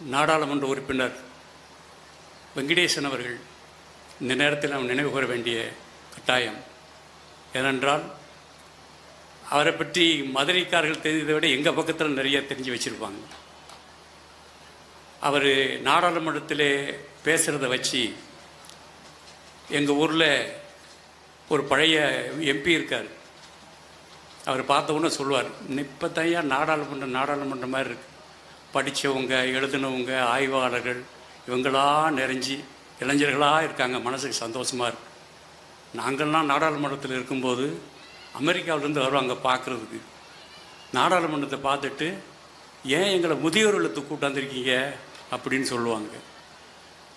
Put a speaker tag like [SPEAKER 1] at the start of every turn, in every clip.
[SPEAKER 1] நாடாளுமன்ற உறுப்பினர் வெங்கடேசன் அவர்கள் இந்த நேரத்தில் நாம் நினைவு கூற வேண்டிய கட்டாயம். ஏனென்றால் அவரை பற்றி மதுரைக்காரர்கள் தெரிந்ததை விட எங்கள் பக்கத்தில் நிறைய தெரிஞ்சு வச்சுருப்பாங்க. அவர் நாடாளுமன்றத்தில் பேசுகிறத வச்சு எங்கள் ஊரில் ஒரு பழைய எம்பி இருக்கார். அவர் பார்த்தவொன்னே சொல்லுவார் இப்போ தையா நாடாளுமன்றம் நாடாளுமன்றம் மாதிரி இருக்குது படித்தவங்க எழுதினவங்க ஆய்வாளர்கள் இவங்களாம் நிறைஞ்சி இளைஞர்களாக இருக்காங்க. மனசுக்கு சந்தோஷமாக இருக்கு. நாங்கள்லாம் நாடாளுமன்றத்தில் இருக்கும்போது அமெரிக்காவிலேருந்து வருவாங்க பார்க்குறதுக்கு. நாடாளுமன்றத்தை பார்த்துட்டு ஏன் எங்களை முதியோர் இல்லத்துக்கு கூட்டாந்துருக்கீங்க அப்படின்னு சொல்லுவாங்க.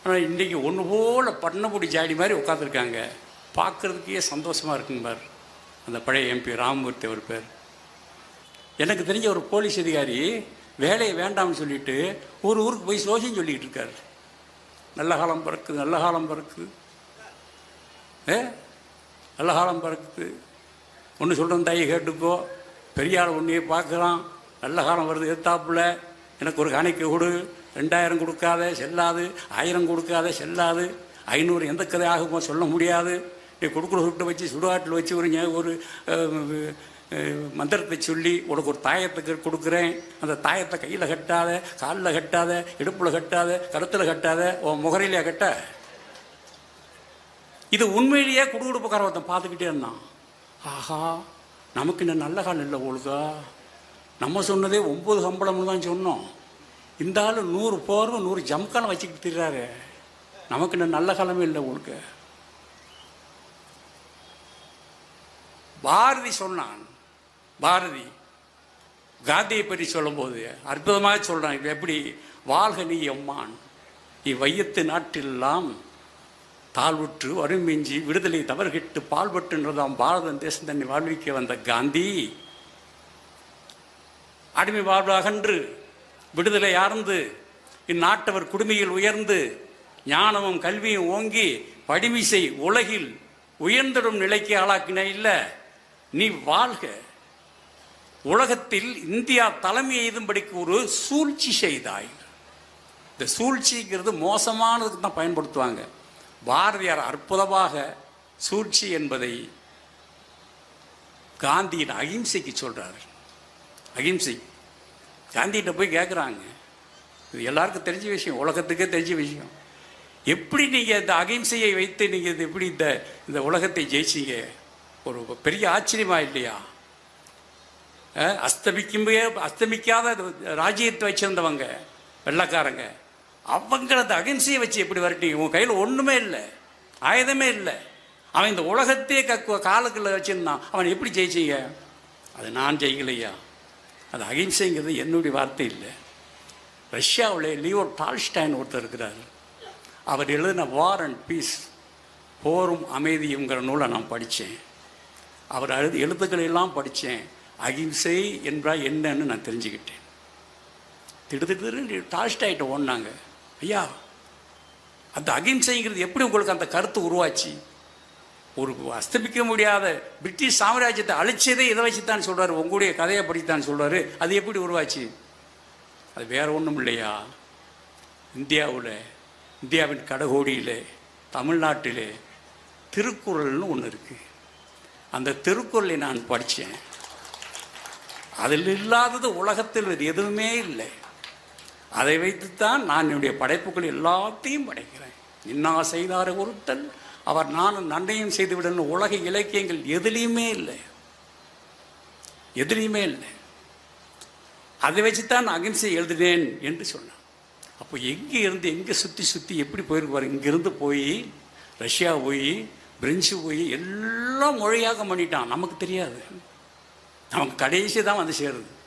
[SPEAKER 1] ஆனால் இன்றைக்கி ஒன்று போல் பண்ணபுடி ஜாடி மாதிரி உட்காந்துருக்காங்க பார்க்குறதுக்கே சந்தோஷமாக இருக்குங்க பார். அந்த பழைய எம்பி ராமமூர்த்தி அவர் பேர். எனக்கு தெரிஞ்ச ஒரு போலீஸ் அதிகாரி வேலையை வேண்டாம்னு சொல்லிட்டு ஒரு ஊருக்கு போய் சோசியம் சொல்லிக்கிட்டு இருக்காரு. நல்ல காலம் பிறக்குது நல்ல காலம் பிறக்குது. ஏ? நல்ல காலம் பிறக்குது. ஒன்று சொல்கிறேன் தாயை கேட்டுக்கோ. பெரியாள் ஒன்றையே பார்க்குறான். நல்ல காலம் வருது எத்தாப்புல எனக்கு ஒரு காணிக்கை கொடு. ரெண்டாயிரம் கொடுக்காத செல்லாது. ஆயிரம் கொடுக்காத செல்லாது. ஐநூறு எந்த கதை ஆகுமோ சொல்ல முடியாது. நீ கொடுக்குற சுட்டை வச்சு சுடுகாட்டில் வச்சு ஒரு ஒரு மந்திரத்தை சொல்லி உனக்கு ஒரு தாயத்துக்கு கொடுக்குறேன். அந்த தாயத்தை கையில் கட்டாத காலில் கட்டாத இடுப்பில் கட்டாத கருத்தில் கட்டாத உன் முகரையிலே கட்ட. இது உண்மையிலேயே குடுகுடுப்புக்கார ஒருத்தன் பார்த்துக்கிட்டே இருந்தான். ஆஹா நமக்கு இன்னும் நல்ல காலம் இல்லை ஒழுகா நம்ம சொன்னதே ஒம்பது சம்பளம்னு தான் சொன்னோம். இந்த ஆள் நூறு போர்வை நூறு ஜம்கான வச்சுக்கிட்டு திரிறாரு நமக்கு இன்னும் நல்ல காலமே இல்லை ஒழுக்க பாரதி சொன்னான் பாரதி காந்தியை பற்றி சொல்லும்போது அற்புதமாக சொல்கிறான் இது எப்படி? வாழ்க நீ எம்மான். இவ்வையத்து நாட்டிலெல்லாம் தாழ்வுற்று வறுமிஞ்சி விடுதலை தவறுகிட்டு பால்பட்டுன்றதாம் பாரத தேசம் தன்னை வாழ்விக்க வந்த காந்தி. அடிமை வாழ்வாகன்று விடுதலை ஆர்ந்து இந்நாட்டவர் குடுமையில் உயர்ந்து ஞானமும் கல்வியும் ஓங்கி படிமிசை உலகில் உயர்ந்திடும் நிலைக்கு ஆளாக்கின இல்லை. நீ வாழ்க உலகத்தில் இந்தியா தலைமை எய்தும்படிக்கு ஒரு சூழ்ச்சி செய்தாய். இந்த சூழ்ச்சிங்கிறது மோசமானதுக்கு தான் பயன்படுத்துவாங்க. பாரதியார் அற்புதமாக சூழ்ச்சி என்பதை காந்தியின் அகிம்சைக்கு சொல்கிறார் அகிம்சை. காந்திகிட்ட போய் கேட்குறாங்க இது எல்லாருக்கும் தெரிஞ்ச விஷயம் உலகத்துக்கே தெரிஞ்ச விஷயம். எப்படி நீங்கள் இந்த அகிம்சையை வைத்து நீங்கள் இது எப்படி இந்த இந்த உலகத்தை ஜெயிச்சீங்க? ஒரு பெரிய ஆச்சரியமா இல்லையா? அஸ்தமிக்கும்பே அஸ்தமிக்காத ராஜ்யத்தை வச்சிருந்தவங்க வெள்ளக்காரங்க அவங்க அந்த அகிம்சையை வச்சு எப்படி வரட்டீங்க உன் கையில் ஒன்றுமே இல்லை ஆயுதமே இல்லை. அவன் இந்த உலகத்தையே கக்குவ காலுக்குள்ள வச்சுருந்தான். அவன் எப்படி ஜெயிச்சீங்க? அது நான் ஜெயிக்கலையா? அது அகிம்சைங்கிறது என்னுடைய வார்த்தை இல்லை. ரஷ்யாவில் லியோ டால்ஸ்டைன் ஒருத்தர் இருக்கிறார். அவர் எழுதின வார் அண்ட் பீஸ் போரும் அமைதியுங்கிற நூலை நான் படித்தேன் அவர் எழுது எழுத்துக்களை எல்லாம் படித்தேன் அகிம்சை என்றால் என்னன்னு நான் தெரிஞ்சுக்கிட்டேன். திடுதிட்டு ஆகிட்ட ஓடினாங்க ஐயா அந்த அகிம்சைங்கிறது எப்படி உங்களுக்கு அந்த கருத்து உருவாச்சு? ஒரு அஸ்தமிக்க முடியாத பிரிட்டிஷ் சாம்ராஜ்யத்தை அழிச்சதே இதை வச்சு தான் சொல்கிறாரு உங்களுடைய கதையை படித்தான் சொல்கிறாரு அது எப்படி உருவாச்சு? அது வேற ஒன்றும் இல்லையா? இந்தியாவில் இந்தியாவின் கடகோடியில் தமிழ்நாட்டிலே திருக்குறள்னு ஒன்று இருக்குது அந்த திருக்குறளை நான் படித்தேன் அதில் இல்லாதது உலகத்தில் எதுவுமே இல்லை. அதை வைத்துத்தான் நான் என்னுடைய படைப்புகள் எல்லாத்தையும் படைக்கிறேன். இன்னா செய்தார் ஒருத்தல் அவர் நானும் நன்மையும் செய்துவிடணும் உலக இலக்கியங்கள் எதுலேயுமே இல்லை. எதுலேயுமே இல்லை. அதை வச்சுத்தான் நான் அகிம்சை எழுதினேன் என்று சொன்னேன். அப்போ எங்கே இருந்து எங்கே சுற்றி சுற்றி எப்படி போயிருப்பார் இங்கேருந்து போய் ரஷ்யா போய் பிரெஞ்சு போய் எல்லாம் மொழியாக பண்ணிட்டான். நமக்கு தெரியாது. நமக்கு கடைசி தான் வந்து சேருது